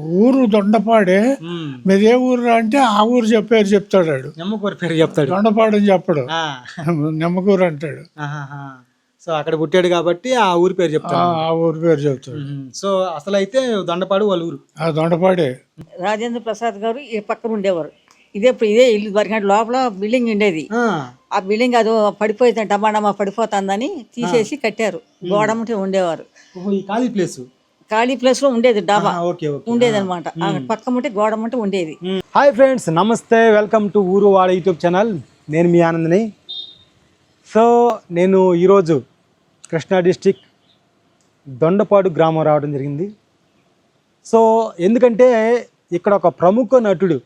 ఊరు దొండపాడే. మీది ఏ ఊరు అంటే ఆ ఊరు చెప్పారు చెప్తాడు వాడు నిమ్మకూరు పేరు చెప్తాడు. దొండపాడు అని చెప్పడు. ఆ. నిమ్మకూరు అంటాడు. సో అక్కడ పుట్టాడు కాబట్టి ఆ ఊరి పేరు చెప్తాడు. ఆ ఊరు పేరు చెప్తాడు. సో అసలు అయితే దొండపాడు వాళ్ళ ఊరు. ఆ దొండపాడే. రాజేంద్ర ప్రసాద్ గారు ఈ పక్కన ఉండేవారు. ఇదే ఇదే ఇల్లు వరకు లోపల బిల్డింగ్ ఉండేది. ఆ. బిల్డింగ్ అది పడిపోతుంది డమాడమా పడిపోతుందని తీసేసి కట్టారు. గోడముంటే ఉండేవారు. ఓహో, ఈ ఖాళీ ప్లేస్. ఖాళీ ప్లేస్లో ఉండేది డాబా. Okay okay. ఉండేది అనమాట పక్క గోడ ఉండేది. హాయ్ ఫ్రెండ్స్ నమస్తే వెల్కమ్ టు ఊరు వాడ యూట్యూబ్ ఛానల్ నేను మీ ఆనందని. సో నేను ఈరోజు కృష్ణా డిస్టిక్ దొండపాడు గ్రామం రావడం జరిగింది. సో ఎందుకంటే ఇక్కడ ఒక ప్రముఖ నటుడు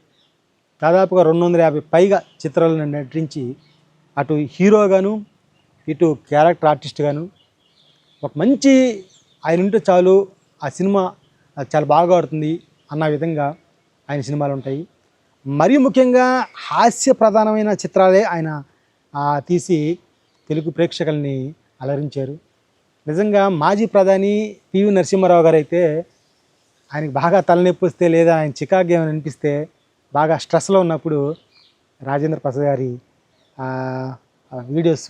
దాదాపుగా రెండు వందల యాభై పైగా చిత్రాలను నటించి అటు హీరోగాను ఇటు క్యారెక్టర్ ఆర్టిస్ట్గాను ఒక మంచి ఆయన ఉంటే చాలు ఆ సినిమా చాలా బాగా ఆడుతుంది అన్న విధంగా ఆయన సినిమాలు ఉంటాయి. మరీ ముఖ్యంగా హాస్య ప్రధానమైన చిత్రాలే ఆయన తీసి తెలుగు ప్రేక్షకుల్ని అలరించారు. నిజంగా మాజీ ప్రధాని పివి నరసింహారావు గారు అయితే ఆయనకి బాగా తలనొప్పి వస్తే లేదా ఆయన చికాకు ఏమైనా అనిపిస్తే బాగా స్ట్రెస్లో ఉన్నప్పుడు రాజేంద్ర ప్రసాద్ గారి వీడియోస్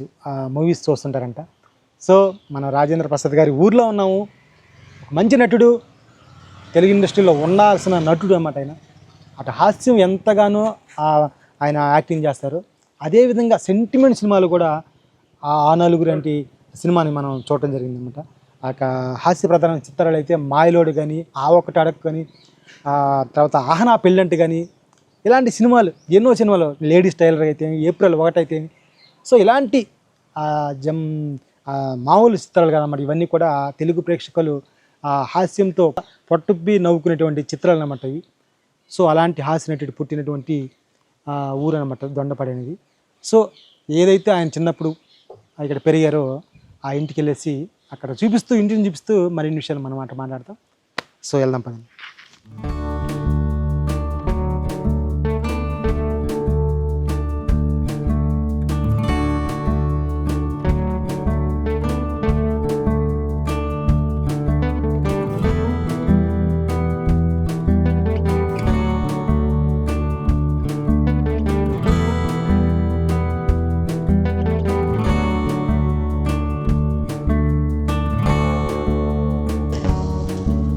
మూవీస్ చూస్తుంటారంట. సో మనం రాజేంద్ర ప్రసాద్ గారి ఊర్లో ఉన్నాము. మంచి నటుడు తెలుగు ఇండస్ట్రీలో ఉండాల్సిన నటుడు అన్నమాట ఆయన. అటు హాస్యం ఎంతగానో ఆయన యాక్టింగ్ చేస్తారు. అదేవిధంగా సెంటిమెంట్ సినిమాలు కూడా ఆ ఆ నలుగురు అంటే సినిమాని మనం చూడటం జరిగింది అనమాట ఆ యొక్క హాస్య ప్రధాన చిత్రాలు అయితే మాయలోడు కానీ ఆ ఒకటి అడక్ కానీ తర్వాత ఆహనా పెళ్ళంటి కానీ ఇలాంటి సినిమాలు ఎన్నో సినిమాలు లేడీస్ టైలర్ అయితే ఏప్రిల్ ఒకటైతే సో ఇలాంటి జమ్ మామూలు చిత్రాలు కదన్నమాట. ఇవన్నీ కూడా తెలుగు ప్రేక్షకులు హాస్యంతో పట్టుబ్బి నవ్వుకునేటువంటి చిత్రాలు అనమాట ఇవి. సో అలాంటి హాస్య నటుడు పుట్టినటువంటి ఊరు అనమాట దొండపాడు సో ఏదైతే ఆయన చిన్నప్పుడు ఇక్కడ పెరిగారో ఆ ఇంటికి వెళ్ళేసి అక్కడ చూపిస్తూ ఇంటిని చూపిస్తూ మరిన్ని విషయాలు మనం మాట మాట్లాడతాం. సో వెళ్దాం పదండి.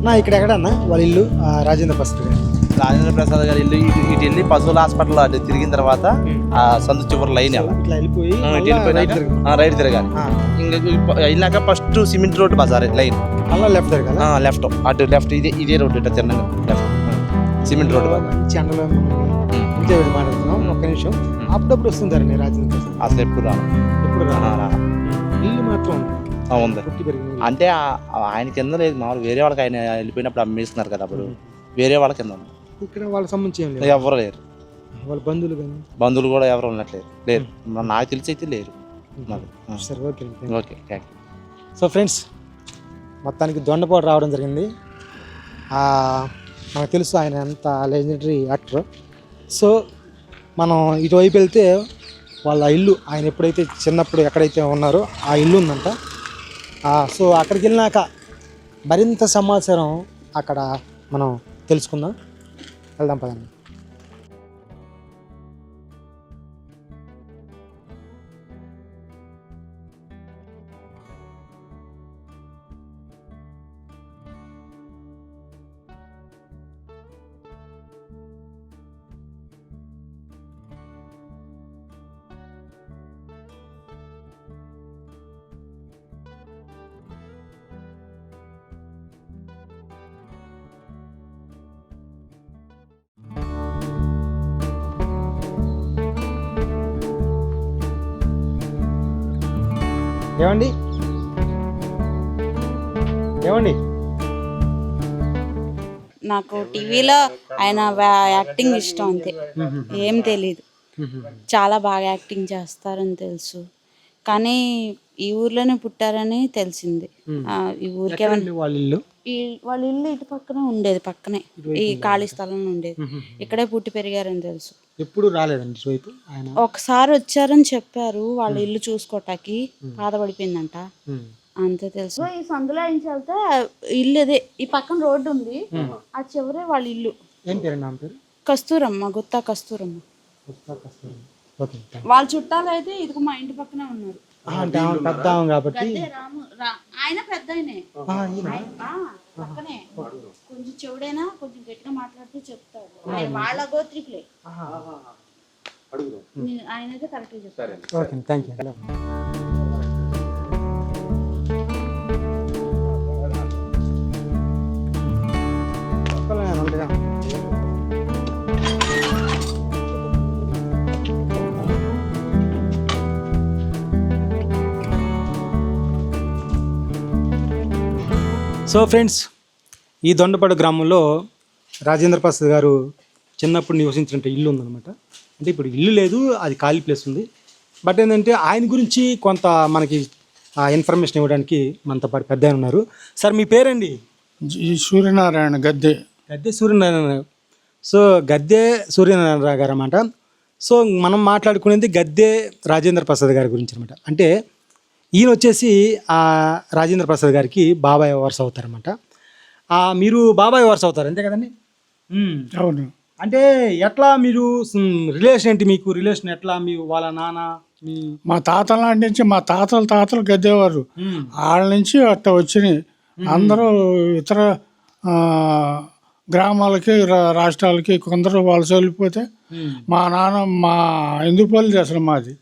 నా ఇక్కడ ఎక్కడన్నా? వాళ్ళ ఇల్లు రాజేంద్ర ప్రసాద్ గారు రాజేంద్ర ప్రసాద్ గారి ఇల్లు ఇటు వెళ్ళి పశువుల హాస్పిటల్ అటు తిరిగిన తర్వాత ఆ సందు చివరి లైన్ ఇట్లా వెళ్ళిపోయి రైట్ తిరగాలి. ఇంకా వెళ్ళినాక ఫస్ట్ సిమెంట్ రోడ్ బజార్ లైన్. మళ్ళా లెఫ్ట్ తిరగాలి? లెఫ్ట్ అటు లెఫ్ట్ ఇదే ఇదే రోడ్ ఇట్లా తిన్నాను లెఫ్ట్ సిమెంట్ రోడ్ బజార్. వెళ్ళి మాట్లాడుతున్నాం. ఒక్క నిమిషం. అప్పుడప్పుడు వస్తుంటారండి రాజేంద్ర ప్రసాద్. అసలు ఎప్పుడు రాను. ఎప్పుడు రా రా. ఇల్లు మాత్రం ఉంది. అంటే ఆయన కింద లేదు మామూలు వేరే వాళ్ళకి ఆయన వెళ్ళిపోయినప్పుడు అమ్మేస్తున్నారు కదా అప్పుడు. వేరే వాళ్ళ కింద ఉంది. ఇక్కడ వాళ్ళకి సంబంధించి ఎవరు లేరు. వాళ్ళ బంధువులు కానీ? బంధువులు కూడా ఎవరు ఉన్నట్లేరు లేరు. నాకు తెలిసి అయితే లేరు. సరే okay okay. Thank you so friends మొత్తానికి దొండపాటు రావడం జరిగింది. మనకు తెలుసు ఆయన ఎంత లెజెండరీ యాక్టర్ సో మనం ఇటువైపు వెళ్తే వాళ్ళ ఇల్లు ఆయన ఎప్పుడైతే చిన్నప్పుడు ఎక్కడైతే ఉన్నారో ఆ ఇల్లు ఉందంట. సో అక్కడికి వెళ్ళినాక మరింత సమాచారం అక్కడ మనం తెలుసుకుందాం. వెళ్దాం పదండి. ఏమండి? ఏమండి? నాకు టీవీలో ఆయన యాక్టింగ్ ఇష్టం అంతే. ఏం తెలీదు. చాలా బాగా యాక్టింగ్ చేస్తారని తెలుసు. కానీ ఈ ఊర్లోనే పుట్టారని తెలిసింది. ఈ ఊరికి వాళ్ళ ఇల్లు? ఈ- వాళ్ళ ఇల్లు ఇటు పక్కన ఉండేది పక్కనే. ఈ ఖాళీ స్థలంలో ఉండేది. ఇక్కడే పుట్టి పెరిగారని తెలుసు. ఎప్పుడు రాలేదండి ఇటువైపు. ఆయన ఒకసారి వచ్చారని చెప్పారు. వాళ్ళ ఇల్లు చూసుకోటానికి బాధపడిపోయిందంట. అంతే తెలుసు. ఈ సందులో నుంచి వెళ్తే ఇల్లు ఇదే ఈ పక్కన రోడ్డు ఉంది. ఆ చివరే వాళ్ళ ఇల్లు. ఏం పేరు నా పేరు? కస్తూరమ్మ గుత్తా కస్తూరమ్మ. ఓకే వాళ్ళ చుట్టాలు అయితే ఇదిగో మా ఇంటి పక్కనే ఉన్నారు. అంటే ఆమె పెద్ద ఆమె కాబట్టి రాము రా- ఆయన పెద్ద ఆయనే ఆ, ఈయన. ఆ, పక్కనే. కొంచెం చెవుడైనా కొంచెం గట్టిగా మాట్లాడితే చెప్తాడు. ఆయన వాళ్ళ గోత్రికులే. నీ- ఆయన అయితే okay thank you so friends ఈ దొండపాడు గ్రామంలో రాజేంద్ర ప్రసాద్ గారు చిన్నప్పుడు నివసించిన ఇల్లు ఉందన్నమాట. అంటే ఇప్పుడు ఇల్లు లేదు అది ఖాళీ ప్లేస్ ఉంది. బట్ ఏంటంటే ఆయన గురించి కొంత మనకి ఇన్ఫర్మేషన్ ఇవ్వడానికి మనతో పాటు పెద్ద ఉన్నారు. సార్ మీ పేరండి? సూర్యనారాయణ గద్దె. గద్దె సూర్యనారాయణ. సో గద్దె సూర్యనారాయణ గారు అన్నమాట. సో మనం మాట్లాడుకునేది గద్దె రాజేంద్ర ప్రసాద్ గారి గురించి అనమాట అంటే ఈయన వచ్చేసి ఆ రాజేంద్ర ప్రసాద్ గారికి బాబాయ్ వరుస అవుతారన్నమాట ఆ, మీరు బాబాయ్ వరుస అవుతారు అంతే కదండి. అవును అంటే ఎట్లా మీరు రిలేషన్ ఏంటి మీకు రిలేషన్ ఎట్లా మీ వాళ్ళ నాన్న మీ మా తాతల నాటి నుంచి మా తాతల తాతలు గద్దెవారు. వాళ్ళ నుంచి అట్ట వచ్చినాయి అందరూ ఇతర ఆ, గ్రామాలకి రా- రాష్ట్రాలకి కొందరు వలస వెళ్ళిపోతే. మా నాన్న మా ఎందుపల్లి అసలు మాది.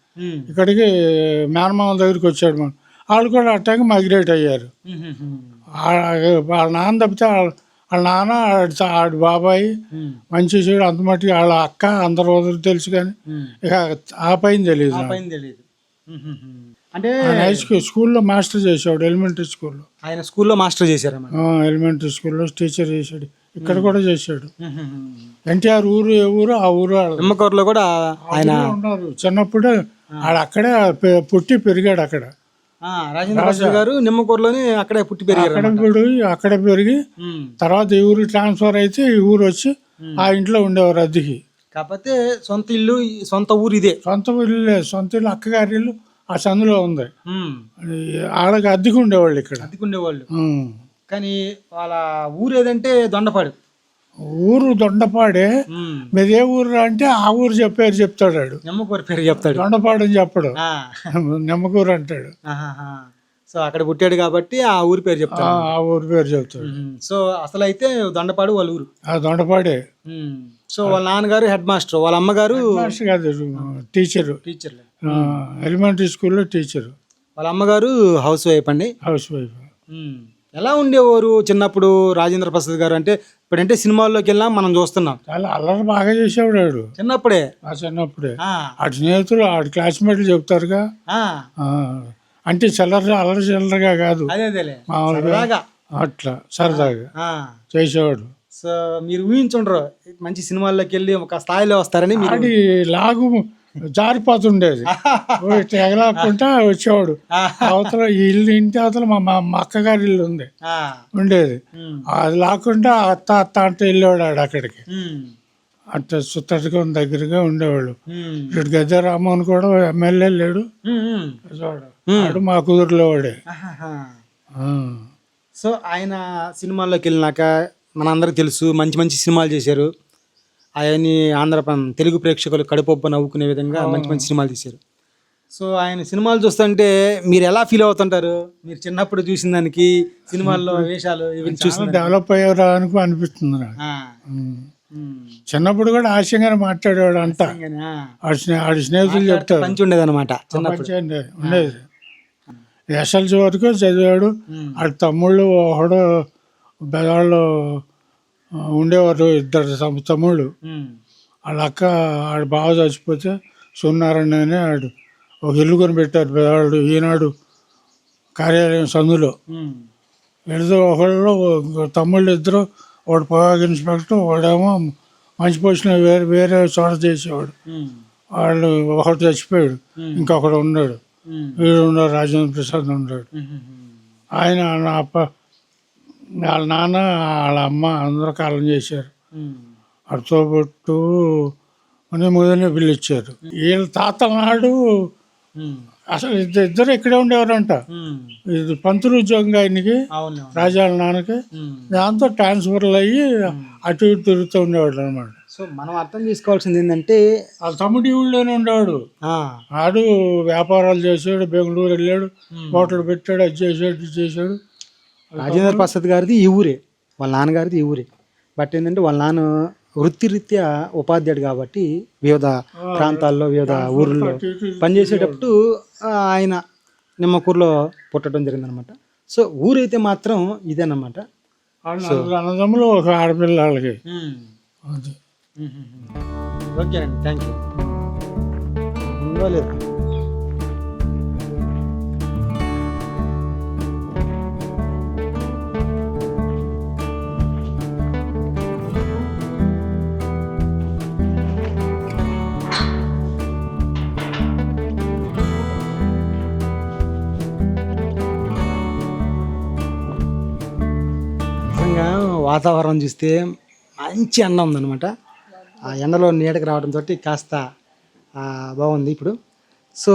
ఇక్కడికి మేనమామ దగ్గరికి వచ్చాడు మనం వాళ్ళు కూడా అట్టాగే మైగ్రేట్ అయ్యారు. ఆ- వాళ్ళ నాన్న తప్పితే వాళ్ళ నాన్న ఆడి బాబాయ్ మ్మ్. మంచి చెడు అంత మట్టుకు వాళ్ళ అక్క అందరు వదిలి తెలుసు కానీ. ఇక ఆ పైన తెలియదు. అంటే హై స్కూల్ స్కూల్లో మాస్టర్ చేసేవాడు ఎలిమెంటరీ స్కూల్లో ఆయన స్కూల్లో మాస్టర్ ఆ, ఎలిమెంటరీ స్కూల్లో టీచర్ చేశాడు ఇక్కడ కూడా చేశాడు. ఎన్టీఆర్ ఊరు ఏ ఊరు ఆ ఊరు. నిమ్మకూరులో కూడా ఆయన ఉన్నారు చిన్నప్పుడు ఆడ అక్కడే పుట్టి పెరిగాడు అక్కడ. రాజేంద్ర గారు నిమ్మకూరులోనే అక్కడే పుట్టి పెరిగారు అక్కడ పెరిగి. తర్వాత ఈ ఊరికి ట్రాన్స్ఫర్ అయితే ఈ ఊరు వచ్చి ఆ ఇంట్లో ఉండేవారు అద్దెకి. కాకపోతే సొంత ఇల్లు సొంత ఊరు ఇదే. సొంత ఇల్లు లేదు సొంత ఇల్లు అక్కగారి ఇల్లు ఆ సందులో ఉంది. ఆడకి అద్దెకి ఉండేవాళ్ళు ఇక్కడ. అద్దెకుండేవాళ్ళు ఉం. కానీ వాళ్ళ ఊరు ఏదంటే దొండపాడు. ఊరు దొండపాడే. మీది ఏ ఊరు అంటే ఆ ఊరు చెప్పారు చెప్తాడు. నిమ్మకూరు పేరు చెప్తాడు దొండపాడు అని చెప్పడు. నిమ్మకూరు అంటాడు. సో అక్కడ పుట్టాడు కాబట్టి ఆ ఊరి పేరు చెప్తాడు ఆ ఊరు పేరు చెప్తాడు. సో అసలు అయితే దొండపాడు వాళ్ళ ఊరు ఆ దొండపాడే. సో వాళ్ళ నాన్నగారు హెడ్ మాస్టర్ వాళ్ళ అమ్మగారు మాస్టర్ కాదు టీచరు టీచర్లే ఎలిమెంటరీ స్కూల్లో టీచరు వాళ్ళ అమ్మగారు హౌస్ వైఫ్ అండి హౌస్ వైఫ్. ఎలా ఉండేవారు చిన్నప్పుడు రాజేంద్ర ప్రసాద్ గారు? అంటే ఇప్పుడంటే సినిమాల్లోకి వెళ్ళాం మనం చూస్తున్నాం. చాలా అల్లరి బాగా చేసేవాడు వాడు. చిన్నప్పుడే? ఆ చిన్నప్పుడే. ఆ, ఆడి స్నేహితులు ఆడి క్లాస్మేట్లు చెప్తారుగా. ఆ, ఆ, అంటే చిల్లర అల్లరి చిల్లరగా కాదు. అదే అదేలే. మామూలుగా సరదాగా. అట్లా సరదాగా. ఆ, చేసేవాడు. సో మీరు ఊహించుండ్రు మంచి సినిమాల్లోకి వెళ్ళి ఒక స్థాయిలో వస్తారని మీరు ఆడి లాగు జారిపోతుండేది. ఎగలాకుంటా వచ్చేవాడు. అవతల ఈ ఇల్లు ఇంటి అవతల మా మా- అక్కగారి ఇల్లు ఉంది. ఉండేది. అది లాక్కుంటా అత్త అత్త అంటే వెళ్ళేవాడు అక్కడికి. అట్లా సుత్తటిగా దగ్గరగా ఉండేవాళ్ళు. ఇటు గద్దె రామ్మోహన్ కూడా ఎమ్మెల్యే లేడు. చూడు మా కుదురులో వాడే. సో ఆయన సినిమాల్లోకి వెళ్ళినాక మనందరికి తెలుసు మంచి మంచి సినిమాలు చేశారు. ఆయన్ని ఆంధ్ర తెలుగు ప్రేక్షకులు కడుపొప్ప నవ్వుకునే విధంగా మంచి మంచి సినిమాలు తీశారు. సో ఆయన సినిమాలు చూస్తుంటే మీరు ఎలా ఫీల్ అవుతుంటారు? మీరు చిన్నప్పుడు చూసిన దానికి సినిమాల్లో వేషాలు ఇవన్నీ చూసిన డెవలప్ అయ్యారా అని అనిపిస్తుంది. చిన్నప్పుడు కూడా ఆశయంగానే మాట్లాడేవాడు అంట. ఆడి స్నే ఆడి స్నేహితులు చెప్తారు. పంచి ఉండేదన్నమాట చిన్నప్పుడు. మంచిగా ఉండే- ఉండేది. ఎస్ఎల్సి వరకు చదివాడు. ఆడి తమ్ముళ్ళు ఒకడు ఆ, ఉండేవారు ఇద్దరు తమ్- తమ్ముళ్ళు. వాళ్ళ అక్క ఆడ బాగా చచ్చిపోతే సున్నారని అని ఆడు ఒక ఇల్లు కొని పెట్టారు పెద్దవాళ్ళు ఈనాడు కార్యాలయం సందులో. ఇద్దరు ఒకళ్ళు తమ్ముళ్ళు ఇద్దరు వాడు పొగాకు ఇన్స్పెక్టర్ వాడేమో మంచి పొజిషన్ వేరే వేరే చోట చేసేవాడు. వాళ్ళు ఒకడు చచ్చిపోయాడు ఇంకొకడు ఉన్నాడు. వీడు ఉన్నాడు రాజేంద్ర ప్రసాద్ ఉన్నాడు. ఆయన నా అప్ప వాళ్ళ నాన్న వాళ్ళ అమ్మ అందరూ కాలం చేశారు. అడుతోబొట్టు అని మొదలనే పిలిచారు వీళ్ళ తాతల నాడు. అసలు ఇద్దరు ఇద్దరు ఇక్కడే ఉండేవారంట. ఇది పంతులు ఉద్యోగంగా ఆయనకి రాజాల నాన్నకి దాంతో ట్రాన్స్ఫర్లు అయ్యి అటు ఇటు తిరుగుతూ ఉండేవాడు అనమాట సో మనం అర్థం చేసుకోవాల్సింది ఏంటంటే ఆ తమ్ముడి ఊళ్ళోనే ఉండేవాడు. ఆడు వ్యాపారాలు చేసాడు బెంగళూరు వెళ్ళాడు హోటల్ పెట్టాడు అది చేసాడు ఇది చేశాడు. రాజేంద్ర ప్రసాద్ గారిది ఈ ఊరే వాళ్ళ నాన్నగారిది ఈ ఊరే. బట్ ఏంటంటే వాళ్ళ నాన్న వృత్తిరీత్యా ఉపాధ్యాయుడు కాబట్టి వివిధ ప్రాంతాల్లో వివిధ ఊర్లో పనిచేసేటప్పుడు ఆయన నిమ్మకూరులో పుట్టడం జరిగిందనమాట సో ఊరైతే మాత్రం ఇదేనమాట అన్నదమ్ములు ఒక ఆడపిల్ల వాళ్ళకి అది. ఓకే అండి థ్యాంక్ యూ వాతావరణం చూస్తే మంచి ఎండ ఉందన్నమాట. ఆ ఎండలో నీడకి రావడంతో కాస్త బాగుంది ఇప్పుడు. సో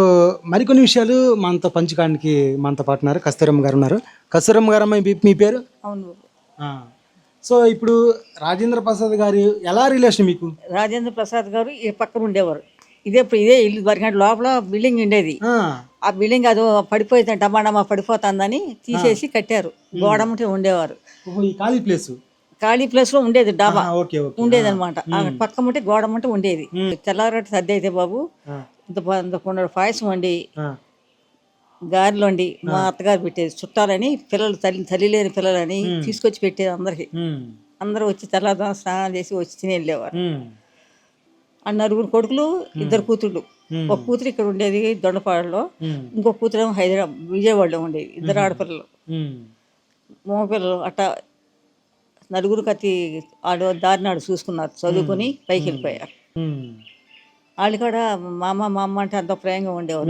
మరికొన్ని విషయాలు మనతో పంచుకోవడానికి మనతో పాటు ఉన్నారు. కస్తూరమ్మ గారు ఉన్నారు. కస్తూరమ్మ గారు అమ్మ మీ- పేరు? అవును. సో ఇప్పుడు రాజేంద్ర ప్రసాద్ గారు ఎలా రిలేషన్ మీకు? రాజేంద్ర ప్రసాద్ గారు ఈ పక్కన ఉండేవారు. ఇదే ఇదే ఇల్లు వరకంటే లోపల బిల్డింగ్ ఉండేది. ఆ, బిల్డింగ్ అది పడిపోయింది డమాడమా పడిపోతుందని తీసేసి కట్టారు. గోడముంటే ఉండేవారు. ఖాళీ ప్లేస్ ఖాళీ ప్లేస్లో ఉండేది డాబా. ఉండేది అనమాట పక్క ముట్టే గోడ ముట్టే ఉండేది. తెల్లారటి సర్ది అయితే బాబు ఇంత పాయసం వండి ఆ, గారెలు వండి మా అత్తగారు పెట్టేది. చుట్టాలని పిల్లలు తల్లి తల్లి లేని పిల్లలని తీసుకొచ్చి పెట్టేది అందరికి. అందరూ వచ్చి తెల్లవారుజామున స్నానాలు చేసి వచ్చి తిని వెళ్ళేవారు ఆ నలుగురు కొడుకులు ఇద్దరు కూతుళ్ళు. ఒక కూతురు ఇక్కడ ఉండేది దొండపాడులో. ఇంకో కూతురు ఏమో హైదరాబాద్ విజయవాడలో ఉండేది. ఇద్దరు ఆడపిల్లలు. మగపిల్లలు అట్ట నలుగురు కత్తి ఆడు దారినాడు చూసుకున్నారు. చదువుకొని పైకి వెళ్ళిపోయారు. వాళ్ళు కూడా మా అమ్మ మా అమ్మ అంటే అంత ప్రేమగా ఉండేవారు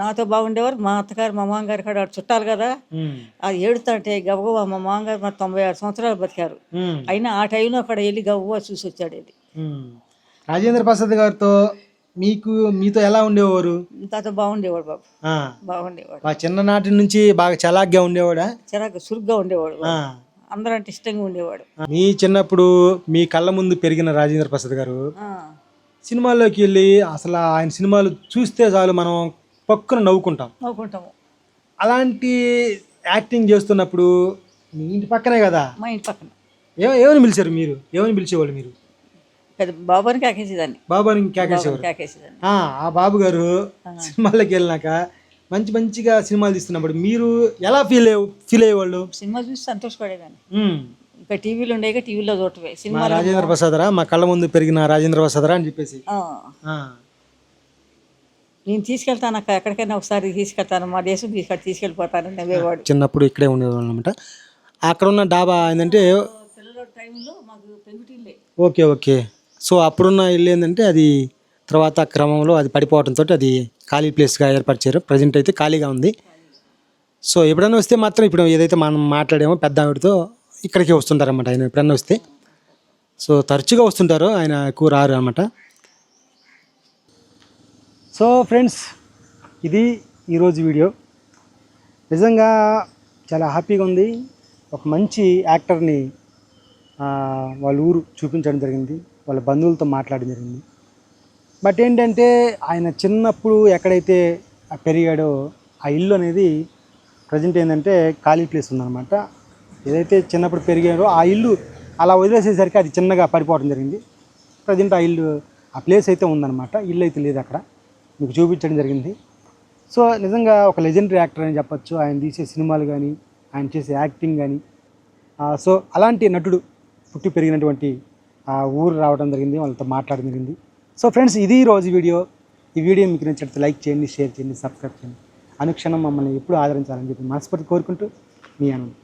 నాతో బాగుండేవారు. మా అత్తగారు మా మామగారు కూడా చుట్టాలు కదా. అది ఏడుతుంటే గబగబా మా మామగారు మా తొంభై ఆరు సంవత్సరాలు బతికారు. అయినా ఆ టైంలో అక్కడ వెళ్ళి గబగబా చూసి వచ్చాడు ఇది. రాజేంద్ర ప్రసాద్ గారితో మీకు మీతో ఎలా ఉండేవారు? ఇంతతో బాగుండేవాడు బాబు. ఆ, బాగుండేవాడు. మా చిన్ననాటి నుంచి బాగా చలాగ్గా ఉండేవాడా? చిరాకు చురుగ్గా ఉండేవాడు ఆ. అందరూ అంటే ఇష్టంగా ఉండేవాడు. మీ చిన్నప్పుడు మీ కళ్ళ ముందు పెరిగిన రాజేంద్ర ప్రసాద్ గారు ఆ, సినిమాల్లోకి వెళ్ళి అసలు ఆయన సినిమాలు చూస్తే చాలు మనం పక్కన నవ్వుకుంటాం. నవ్వుకుంటాము. అలాంటి యాక్టింగ్ చేస్తున్నప్పుడు మీ ఇంటి పక్కనే కదా? మా ఇంటి పక్కన. ఏ ఏమని పిలిచారు మీరు? ఏమని పిలిచేవాళ్ళు మీరు? పెద్ద కాకేసేదాన్ని. బాబు అని కేకేసేవారు కాకేసేదాన్ని. ఆ, ఆ బాబు గారు సినిమాల్లోకి వెళ్ళినాక మంచి మంచిగా సినిమాలు తీస్తున్నప్పుడు మీరు ఎలా ఫీల్ ఫీల్ అయ్యేవాళ్ళు? సినిమా చూసి సంతోషపడేదాన్ని. ఇంకా టీవీలు ఉండేగా టీవీలో చూడటమే. సినిమా రాజేంద్ర ప్రసాదరా మా కళ్ళ ముందు పెరిగిన రాజేంద్ర ప్రసాదరా అని చెప్పేసి. నేను తీసుకెళ్తాను అక్క ఎక్కడికైనా ఒకసారి తీసుకెళ్తాను. మా దేశం తీసుకెళ్ళి తీసుకెళ్ళిపోతాను నవ్వేవాడు. చిన్నప్పుడు ఇక్కడే ఉండేవాళ్ళు అనమాట అక్కడ ఉన్న డాబా ఏంటంటే ఓకే ఓకే. సో అప్పుడున్న ఇల్లు ఏంటంటే అది తర్వాత క్రమంలో అది పడిపోవడంతో అది ఖాళీ ప్లేస్గా ఏర్పరిచారు. ప్రజెంట్ అయితే ఖాళీగా ఉంది. సో ఎప్పుడైనా వస్తే మాత్రం ఇప్పుడు ఏదైతే మనం మాట్లాడామో పెద్ద ఆవిడతో ఇక్కడికి వస్తుంటారన్నమాట ఆయన ఎప్పుడైనా వస్తే. సో తరచుగా వస్తుంటారు. ఆయన ఎక్కువ రారు అనమాట సో ఫ్రెండ్స్ ఇది ఈరోజు వీడియో. నిజంగా చాలా హ్యాపీగా ఉంది. ఒక మంచి యాక్టర్ని వాళ్ళ ఊరు చూపించడం జరిగింది. వాళ్ళ బంధువులతో మాట్లాడడం జరిగింది. బట్ ఏంటంటే ఆయన చిన్నప్పుడు ఎక్కడైతే పెరిగాడో ఆ ఇల్లు అనేది ప్రజెంట్ ఏంటంటే ఖాళీ ప్లేస్ ఉందన్నమాట. ఏదైతే చిన్నప్పుడు పెరిగాడో ఆ ఇల్లు అలా వదిలేసేసరికి అది చిన్నగా పడిపోవడం జరిగింది. ప్రజెంట్ ఆ ఇల్లు ఆ ప్లేస్ అయితే ఉందన్నమాట. ఇల్లు అయితే లేదు అక్కడ. మీకు చూపించడం జరిగింది. సో నిజంగా ఒక లెజెండరీ యాక్టర్ అని చెప్పొచ్చు. ఆయన తీసే సినిమాలు కానీ ఆయన చేసే యాక్టింగ్ కానీ సో అలాంటి నటుడు పుట్టి పెరిగినటువంటి ఆ ఊరు రావడం జరిగింది వాళ్ళతో మాట్లాడడం జరిగింది. సో ఫ్రెండ్స్ ఇది ఈ రోజు వీడియో. ఈ వీడియో మీకు నచ్చినట్టు లైక్ చేయండి షేర్ చేయండి సబ్స్క్రైబ్ చేయండి. అనుక్షణం మమ్మల్ని ఎప్పుడు ఆదరించాలని చెప్పి మనస్ఫూర్తి కోరుకుంటూ మీ ఆనందం